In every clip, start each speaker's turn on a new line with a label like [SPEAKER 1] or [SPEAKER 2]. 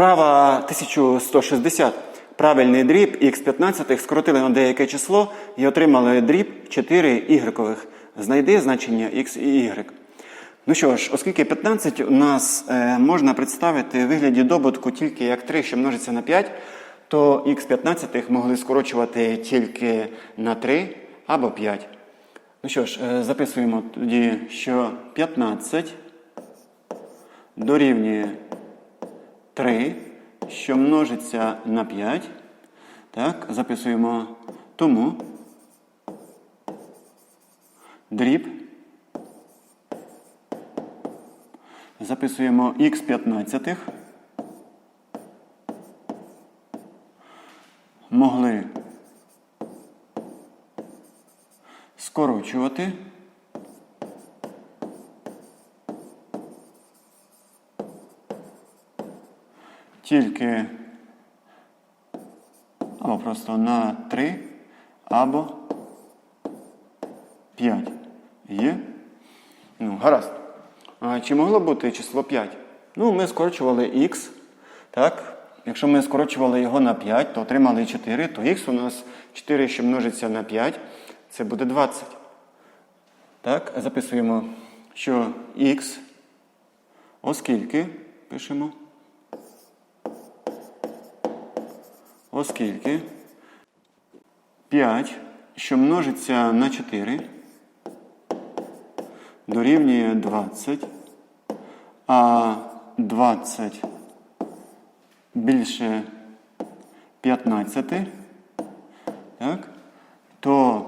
[SPEAKER 1] Вправа 1160. Правильний дріб х15 скоротили на деяке число і отримали дріб 4 ігрекових. Знайди значення x і y. Ну що ж, оскільки 15 у нас е, можна представити в вигляді добутку тільки як 3, що множиться на 5, то х15 могли скорочувати тільки на 3 або 5. Ну що ж, е, записуємо тоді, що 15 дорівнює 3, що множиться на 5. Так, записуємо тому дріб. Записуємо х 15. Могли скорочувати. Тільки або просто на 3, або 5. Є? Ну, гаразд. А чи могло бути число 5? Ну, ми скорочували х. Так? Якщо ми скорочували його на 5, то отримали 4, то х у нас 4, що множиться на 5, це буде 20. Так, записуємо, що х, оскільки, пишемо, оскільки 5, що множиться на 4, дорівнює 20, а 20 більше 15, так, то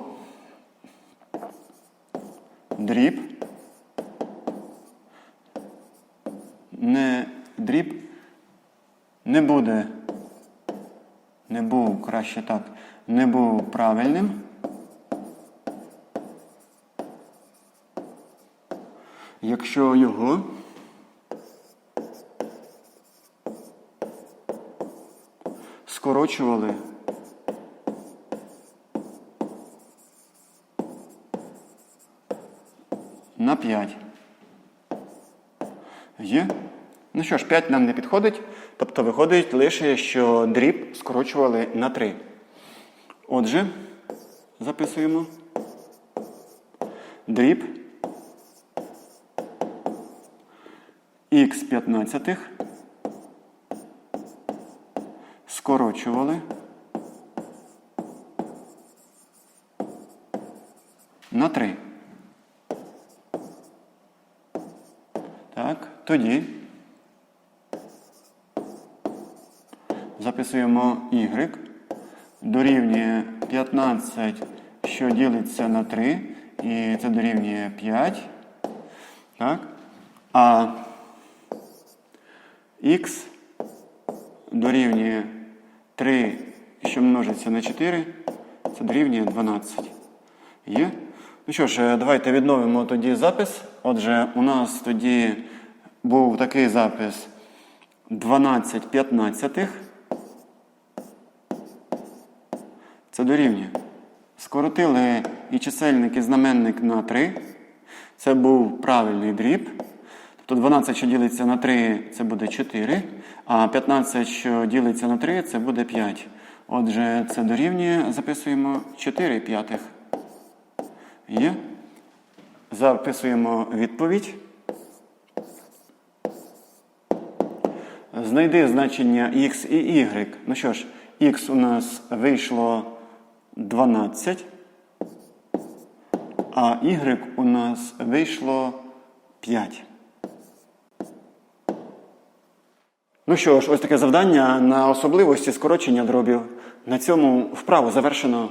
[SPEAKER 1] дріб не дріб не буде, краще так, не був правильним. Якщо його скорочували на 5. Є? Ну що ж, 5 нам не підходить. Тобто виходить лише, що дріб скорочували на 3. Отже, записуємо. Дріб х 15 скорочували на 3. Так, тоді записуємо y дорівнює 15, що ділиться на 3, і це дорівнює 5. Так? А х дорівнює 3, що множиться на 4, це дорівнює 12. Є? Ну що ж, е, давайте відновимо тоді запис. Отже, у нас тоді був такий запис 12 п'ятнадцятих. Це дорівнює. Скоротили і чисельник, і знаменник на 3. Це був правильний дріб. Тобто 12, що ділиться на 3, це буде 4, а 15, що ділиться на 3, це буде 5. Отже, це дорівнює, записуємо 4 п'ятих. Є. Записуємо відповідь. Знайди значення x і y. Ну що ж, x у нас вийшло 12, а y у нас вийшло 5. Ну що ж, ось таке завдання на особливості скорочення дробів. На цьому вправу завершено.